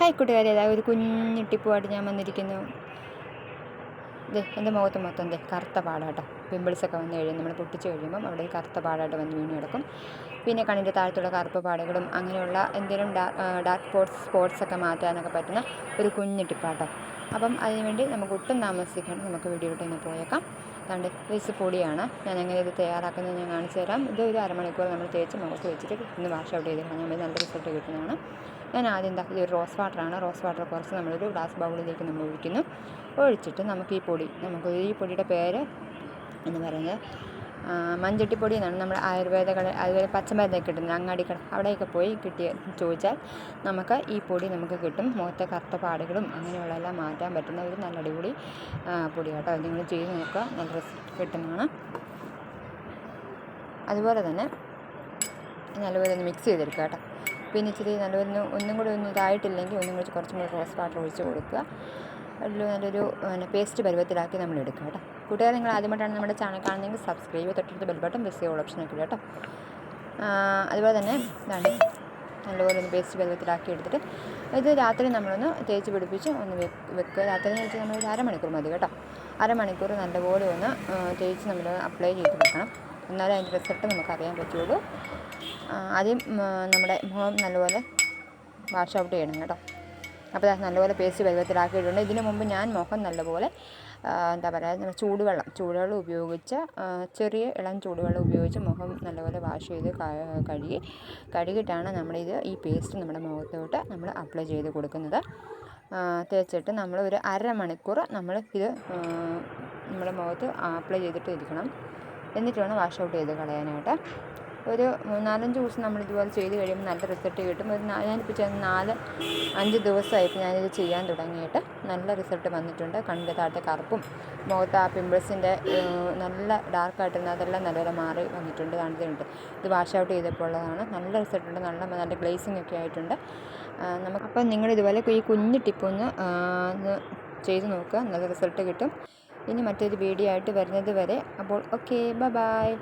Hi കൂട്ടുകാരെ അതായത് ഒരു കുഞ്ഞു ടിപ്പുമായിട്ട് ഞാൻ വന്നിരിക്കുന്നു. ദേ എന്റെ മുഖത്ത് മൊത്തം ദേ കറുത്ത പാടാട്ടോ. പിമ്പിൾസൊക്കെ വന്നു കഴിയുമ്പോൾ നമ്മൾ പൊട്ടിച്ച് കഴിയുമ്പം അവിടെ ഈ കറുത്ത പാടായിട്ട് വന്ന് വീണ് കിടക്കും. പിന്നെ കണ്ണിന്റെ താഴത്തുള്ള കറുപ്പ് പാടുകളും അങ്ങനെയുള്ള എന്തെങ്കിലും ഡാർക്ക് സ്പോട്ട്സ് ഒക്കെ മാറ്റാനൊക്കെ പറ്റുന്ന ഒരു കുഞ്ഞു അപ്പം അതിനുവേണ്ടി നമുക്ക് ഒട്ടും താമസിക്കാണ്ട് നമുക്ക് വീഡിയോട്ട് തന്നെ പോയേക്കാം. അതുകൊണ്ട് റൈസ് പൊടിയാണ്. ഞാൻ എങ്ങനെ ഇത് തയ്യാറാക്കുന്നത് ഞാൻ കാണിച്ചു തരാം. ഇത് ഒരു അരമണിക്കൂർ നമ്മൾ തേച്ച് മുഖത്ത് വെച്ചിട്ട് ഒന്ന് വാഷ് ഔട്ട് ചെയ്ത് കളഞ്ഞാൽ മതി നല്ല റിസൾട്ട് കിട്ടുന്നതാണ്. ഞാൻ ആദ്യം എന്താ ഇത് റോസ് വാട്ടറാണ് റോസ് വാട്ടർ കുറച്ച് നമ്മളൊരു ഗ്ലാസ് ബൗളിലേക്ക് നമ്മൾ ഒഴിക്കുന്നു. ഒഴിച്ചിട്ട് നമുക്ക് ഈ പൊടി നമുക്ക് ഈ പൊടിയുടെ പേര് എന്ന് പറയുന്നത് മഞ്ചട്ടിപ്പൊടി എന്നാണ് നമ്മൾ ആയുർവേദ കട അതുപോലെ പച്ചമരുന്നൊക്കെ കിട്ടുന്നത്. അങ്ങാടി കട അവിടെയൊക്കെ പോയി കിട്ടിയ ചോദിച്ചാൽ നമുക്ക് ഈ പൊടി നമുക്ക് കിട്ടും. മുഖത്തെ കറുത്ത പാടുകളും അങ്ങനെയുള്ളതെല്ലാം മാറ്റാൻ പറ്റുന്ന ഒരു നല്ല അടിപൊളി പൊടി കേട്ടോ. നിങ്ങൾ ചെയ്ത് നോക്കുക. നല്ല റിസൾട്ട് കിട്ടുന്നതാണ്. അതുപോലെ തന്നെ നല്ലപോലെ ഒന്ന് മിക്സ് ചെയ്തെടുക്കുക കേട്ടോ. പിന്നെ ഇച്ചിരി നല്ലപോലെ ഒന്നും കൂടി ഒന്നും ഇതായിട്ടില്ലെങ്കിൽ ഒന്നും കൂടി കുറച്ചും കൂടി റോസ് വാട്ടർ ഒഴിച്ച് കൊടുക്കുക. അതിൽ നല്ലൊരു പിന്നെ പേസ്റ്റ് പരുവത്തിലാക്കി നമ്മൾ എടുക്കുക കേട്ടോ. കൂട്ടുകാർ നിങ്ങൾ ആദ്യമായിട്ടാണ് നമ്മുടെ ചാനൽ കാണുന്നതെങ്കിൽ സബ്സ്ക്രൈബ് തൊട്ടടുത്ത് ബെൽ ബട്ടൺ പ്രസ് ചെയ്യുക ഓപ്ഷൻ ഒക്കെ കേട്ടോ. അതുപോലെ തന്നെ ഇതാണ് നല്ലപോലെ ഒന്ന് പേസ്റ്റ് പരുവത്തിലാക്കി എടുത്തിട്ട് ഇത് രാത്രി നമ്മളൊന്ന് തേച്ച് പിടിപ്പിച്ച് ഒന്ന് വെക്കുക. രാത്രി എന്ന് വെച്ചാൽ നമ്മളൊരു ഒരു അരമണിക്കൂർ മതി കേട്ടോ. അരമണിക്കൂർ നല്ലപോലെ ഒന്ന് തേച്ച് നമ്മൾ അപ്ലൈ ചെയ്ത് വെക്കണം. എന്നാലേ അതിന്റെ റിസൾട്ട് നമുക്ക് അറിയാൻ പറ്റുള്ളൂ. ആദ്യം നമ്മുടെ മുഖം നല്ലപോലെ വാഷ് ഔട്ട് ചെയ്യണം കേട്ടോ. അപ്പോൾ അത് നല്ലപോലെ പേസ്റ്റ് പരുവത്തിലാക്കിയിട്ടുണ്ട് ഇതിനു മുമ്പ് ഞാൻ മുഖം നല്ലപോലെ എന്താ പറയുക ചൂടുവെള്ളം ചൂടുവെള്ളം ഉപയോഗിച്ച് ചെറിയ ഇളം ചൂടുവെള്ളം ഉപയോഗിച്ച് മുഖം നല്ലപോലെ വാഷ് ചെയ്ത് കഴുകി കഴുകിയിട്ടാണ് നമ്മളിത് ഈ പേസ്റ്റ് നമ്മുടെ മുഖത്തോട്ട് നമ്മൾ അപ്ലൈ ചെയ്ത് കൊടുക്കുന്നത്. തേച്ചിട്ട് നമ്മൾ ഒരു അരമണിക്കൂർ നമ്മൾ ഇത് നമ്മുടെ മുഖത്ത് അപ്ലൈ ചെയ്തിട്ട് ഇരിക്കണം എന്നിട്ട് വേണം വാഷ് ഔട്ട് ചെയ്ത് കളയാനായിട്ട്. ഒരു മൂന്നാലഞ്ച് ദിവസം നമ്മൾ ഇതുപോലെ ചെയ്ത് കഴിയുമ്പോൾ നല്ല റിസൾട്ട് കിട്ടും. ഒരു ഞാനിപ്പോൾ ചെന്ന് നാല് അഞ്ച് ദിവസമായിട്ട് ഞാനിത് ചെയ്യാൻ തുടങ്ങിയിട്ട് നല്ല റിസൾട്ട് വന്നിട്ടുണ്ട്. കണ്ണിന്റെ താഴത്തെ കറുപ്പും മുഖത്ത് ആ പിമ്പിൾസിന്റെ നല്ല ഡാർക്കായിട്ടിരുന്ന അതെല്ലാം നല്ലപോലെ മാറി വന്നിട്ടുണ്ട് കാണിച്ചിട്ടുണ്ട്. ഇത് വാഷ് ഔട്ട് ചെയ്തപ്പോൾ ഉള്ളതാണ്. നല്ല റിസൾട്ടുണ്ട് നല്ല നല്ല ഗ്ലേസിംഗ് ഒക്കെ ആയിട്ടുണ്ട്. നമുക്ക് അപ്പോൾ നിങ്ങൾ ഇതുപോലെ ഈ കുഞ്ഞ് ടിപ്പൊന്ന് ചെയ്ത് നോക്കുക. നല്ല റിസൾട്ട് കിട്ടും. ഇനി മറ്റൊരു വീഡിയോ ആയിട്ട് വരുന്നത് വരെ അപ്പോൾ ഓക്കെ ബൈ ബായ്